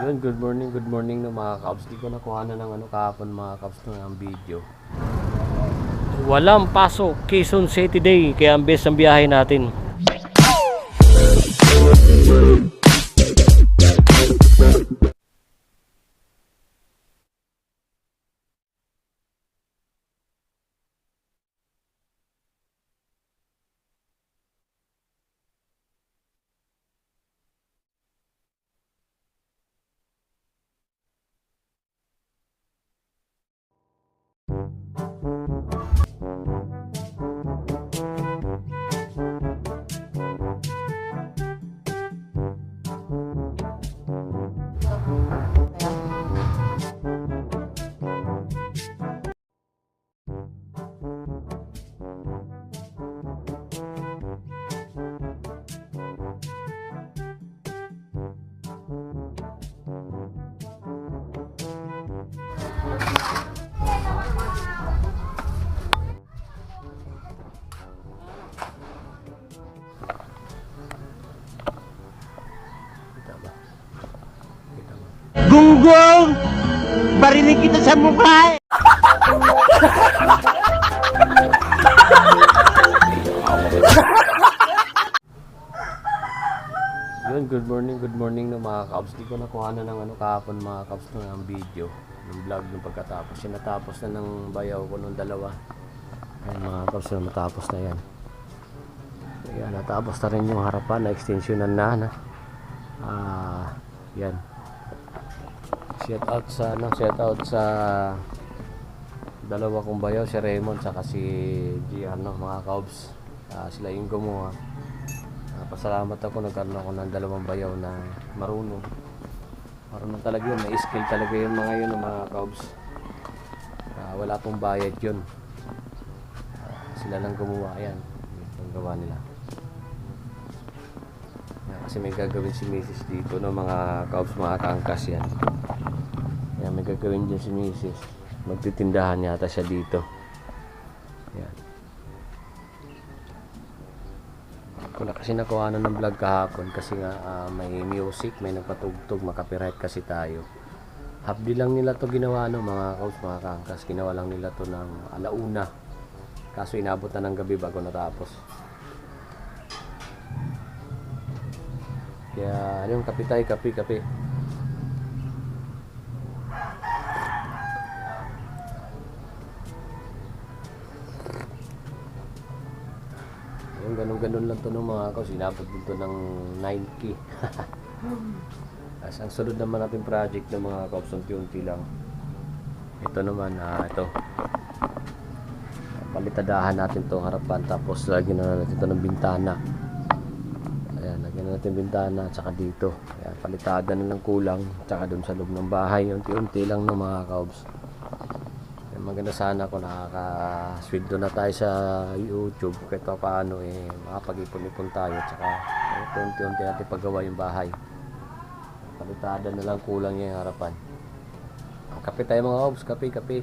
Yun, good morning, good morning no mga kabs. Di ko nakuha na ng ano kahapon mga no ng video. Walang pasok Quezon City Day kaya ang best ang biyahe natin. Gunggong! Barinig kita sa mukha! Yun, good morning, good morning no mga kabs. Di ko nakuha na ng ano kahapon mga kabs no ng video, ng vlog nung pagkatapos. Natapos na ng bayaw ko nung dalawa. Ayun mga kabs na matapos na yan. Ayan, natapos na rin yung harapan na extensionan na. na. Ah, yan. Shout out sa ano, shout out sa dalawa kong bayaw, si Raymond saka si Gian no, mga kabs. Ah, sila yung gumawa. Ah, pasalamat ako nagkaroon ako ng dalawang bayaw na marunong. Marunong talaga yun, may skill talaga yung mga yun, mga cubs. Ah, wala pong bayad yun. Ah, sila lang gumawa, yan. Yung gawa nila. Yan, kasi may gagawin si Mrs. dito ng mga cubs, mga kangkas yan. May gagawin dyan si Mrs. Magtitindahan yata siya dito. Yan. Na kasi nakuha na ng vlog kahapon kasi nga ah, may music, may nagpatugtog, makapiright kasi tayo. Hapdi lang nila to ginawa no mga kaus, mga kangkas. Ginawa lang nila to ng alauna. Kaso inabot na ng gabi bago natapos. Kaya ano yung kapitay, kapi, kapi. Yung ganun-ganun lang to ng mga kaus. Inabot din to ng 9K. As ang sunod naman natin project ng mga kaus, unti-unti lang. Ito naman, ah, ito. Palitadahan natin to harapan. Tapos lagyan na natin ito ng bintana. Ayan, lagyan na natin bintana. Tsaka dito. Ayan, palitada na lang kulang. Tsaka dun sa loob ng bahay. Unti-unti lang ng mga kaus. Maganda sana kung nakaka-sweldo na tayo sa YouTube kahit pa paano eh makapag-ipon-ipon tayo tsaka eh, unti-unti natin paggawa yung bahay. Palitada na lang kulang yung harapan. Ah, kape tayo mga obs kape kape.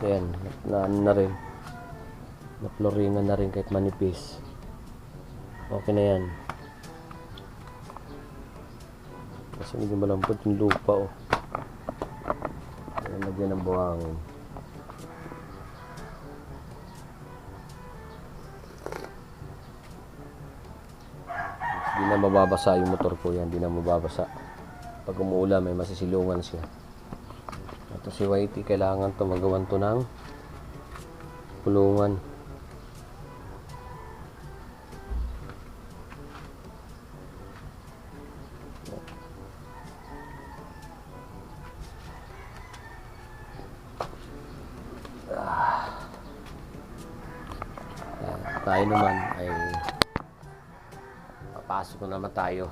Na yan na, na rin. Na floringan na rin kahit manipis. Okay na yan kasi medyo malambot yung lupa oh. Lagyan ng buhangin. Hindi na mababasa yung motor ko yan, hindi na mababasa. Pag umuulan may masisilungan siya. Ito si Whitey, kailangan to magawan to ng pulungan. Tayo.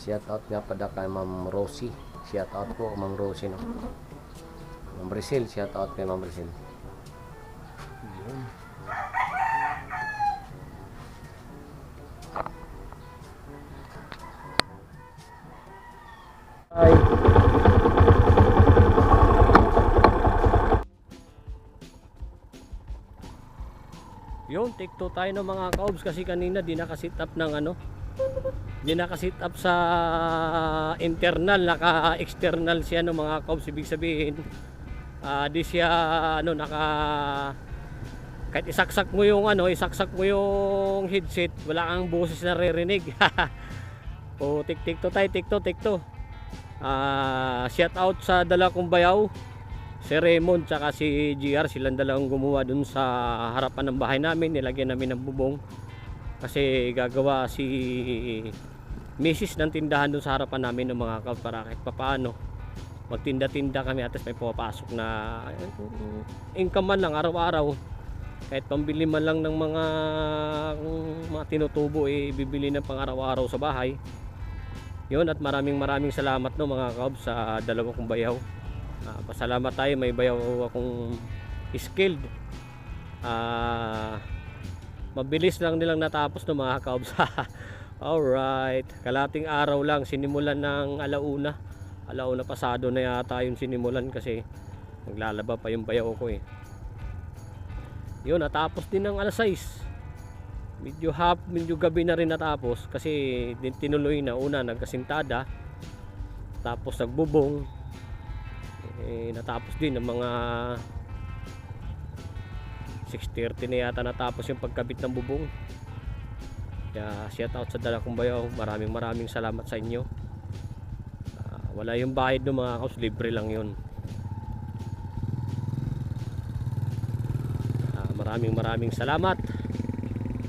Shout out nga pada kay Ma'am Rosie. Shout out po Ma'am Rosie no. Ma'am Brazil, shout out kay Ma'am Brazil. Two tayo ng mga kaobs kasi kanina di nakasit up ng ano. Di nakasit up sa internal, naka-external siya ng mga kaobs. Ibig sabihin, ah, di siya ano, naka kahit isaksak mo yung ano, isaksak mo yung headset, wala kang boses na ririnig. o tik tik to tayo, tik to, tik to. Ah, shout out sa dala kong bayaw si Raymond tsaka si GR silang dalawang gumawa dun sa harapan ng bahay namin. Nilagyan namin ng bubong. Kasi gagawa si Mrs. ng tindahan dun sa harapan namin ng mga kab para kahit papaano magtinda-tinda kami at may pumapasok na eh, income man lang araw-araw. Kahit pambili man lang ng mga mga tinutubo eh bibili ng pang araw-araw sa bahay. Yun at maraming maraming salamat no mga kab sa dalawa kong Ah, pasalamat tayo may bayaw akong skilled. Ah mabilis lang nilang natapos no mga kaobs alright kalating araw lang sinimulan ng alauna. Alauna pasado na yata yung sinimulan kasi naglalaba pa yung bayaw ko eh. Yun natapos din ng alas 6 medyo hap medyo gabi na rin natapos kasi tinuloy na una nagkasintada tapos nagbubong eh, natapos din ng mga 6.30 na yata natapos yung pagkabit ng bubong. Kaya shout out sa dala kong bayaw maraming maraming salamat sa inyo. Ah, wala yung bayad ng mga kaus libre lang yun. Ah, maraming maraming salamat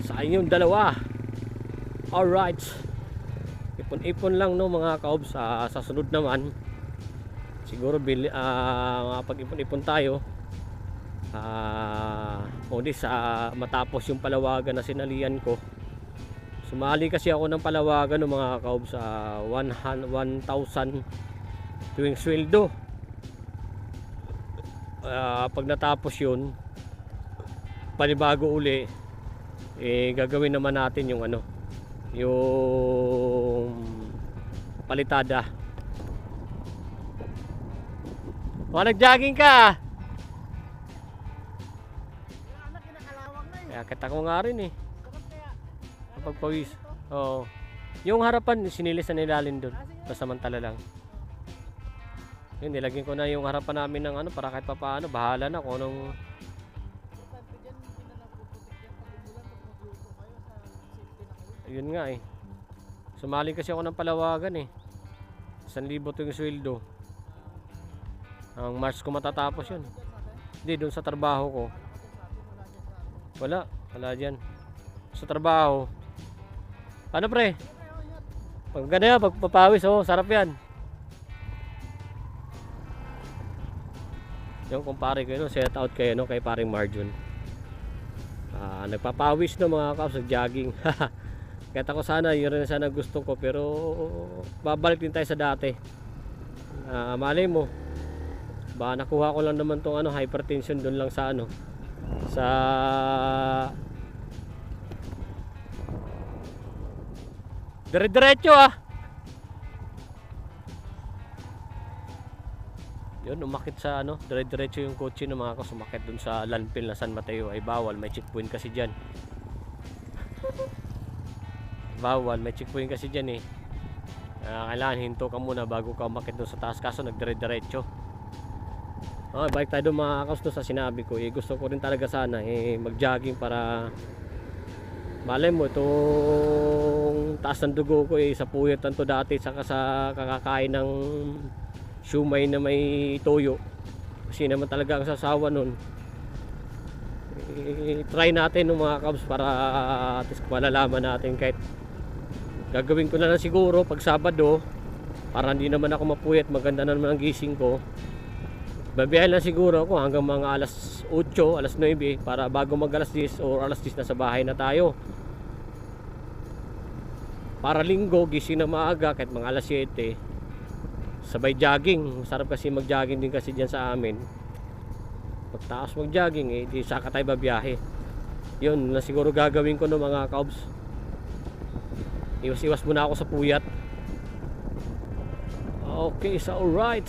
sa inyong dalawa. Alright. Ipon-ipon lang no mga kaobs. Sa sa sunod naman siguro bili, ah pag-ipon-ipon tayo. Ah only sa matapos yung palawagan na sinalian ko. Sumali kasi ako ng palawagan ng mga kaob sa 1,000 tuwing sweldo. Ah, pag natapos yun panibago uli eh gagawin naman natin yung ano yung palitada o nag-jogging ka. Kaya kita ko nga rin eh. Kapag pawis. Oo. Yung harapan sinilis na nilalin doon pasamantala lang. Yun nilagyan ko na yung harapan namin ng ano para kahit papaano bahala na kung anong yun nga eh. Sumali kasi ako ng palawagan eh. 1,000 to yung sweldo ang March ko matatapos yun. Hindi doon sa trabaho ko. Wala wala dyan. Sa trabaho. Ano pre? Pag ganda yan pagpapawis oh sarap yan. Yung kumpare ko yun set out kayo no kay paring Marjun. Ah, nagpapawis no mga kaps jogging kahit ako sana yun rin sana gusto ko pero babalik din tayo sa dati. Ah, malay mo baka nakuha ko lang naman tong ano hypertension doon lang sa ano sa dire-diretso ah. Yun umakit sa ano dire-diretso yung kotse ng mga kas umakit dun sa landfill na San Mateo. Ay bawal. May checkpoint kasi dyan. Bawal. May checkpoint kasi dyan eh. Ah, kailangan hinto ka muna bago ka umakit dun sa taas. Kaso nagdire-diretso Okay, balik tayo doon mga kaus doon sa sinabi ko. Eh, gusto ko rin talaga sana eh, mag-jogging para malay mo itong taas ng dugo ko eh, sa puyat to dati saka sa kakakain ng shumay na may toyo. Kasi naman talaga ang sasawa nun. Eh, try natin ng mga kabs para at least malalaman natin kahit gagawin ko na lang siguro pag Sabado para hindi naman ako mapuyat maganda na naman ang gising ko Babiyahin lang siguro ako hanggang mga alas 8, alas 9 para bago mag alas 10 or alas 10 na sa bahay na tayo. Para linggo, gising na maaga kahit mga alas 7. Sabay jogging. Masarap kasi mag-jogging din kasi dyan sa amin. Pagtaas mag-jogging eh, di saka tayo babiyahe. Yun na siguro gagawin ko no mga kaobs. Iwas-iwas muna ako sa puyat. Okay, so alright.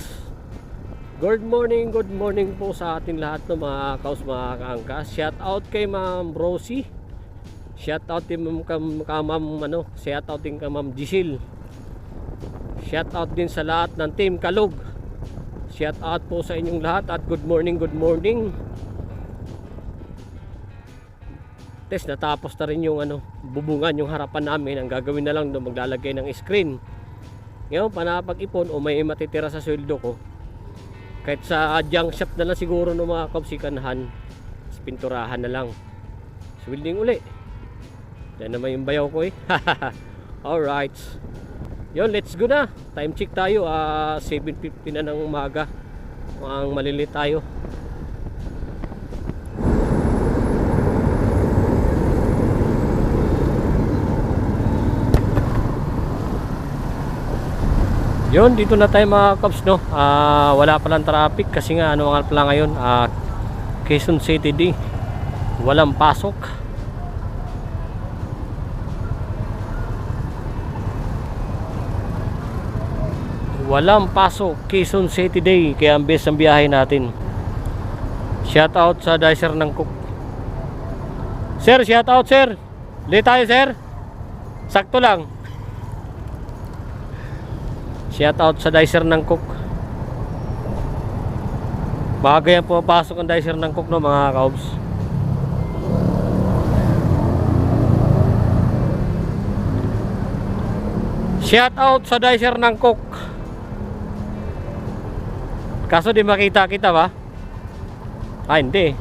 Good morning, good morning po sa ating lahat ng mga kaos mga kaangkas. Shout out kay Ma'am Rosie. Shout out din ma'am ka, Ma'am ano, shout out din kay Ma'am Gisil. Shout out din sa lahat ng team Kalug. Shout out po sa inyong lahat at good morning, good morning. Test natapos na rin yung ano, bubungan yung harapan namin. Ang gagawin na lang doon maglalagay ng screen. Ngayon, panapag-ipon o may matitira sa sweldo ko, kahit sa junk shop na lang siguro ng mga kapsikanahan, sa pinturahan na lang. Swilding uli. Yan naman yung bayaw ko eh. Alright. Yun, let's go na. Time check tayo. ah 7.50 na ng umaga. Ang malilit tayo. Yun, dito na tayo mga Cubs, no? Ah, wala palang traffic kasi nga ano nga pala ngayon, ah, Quezon City D. Walang pasok. Walang pasok Quezon City Day kaya ang best ang biyahe natin. Shout out sa dicer ng Cook. Sir, shout out sir. Late tayo sir. Sakto lang. Shout out sa dicer ng Cook. Baga yan pumapasok ang dicer ng Cook no mga kaobs. Shout out sa dicer ng Cook. Kaso di makita kita ba? Ah, hindi.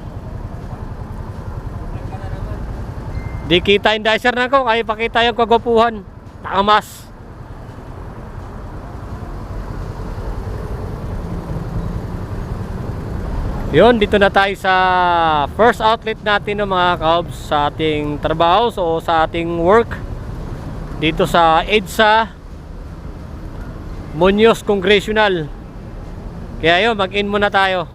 Di kita yung dicer ng Cook. Ay pakita yung kagwapuhan. Nakamas. Yun, dito na tayo sa first outlet natin ng mga kaobs sa ating trabaho o sa ating work dito sa EDSA Muñoz Congressional. Kaya yun, mag-in muna tayo.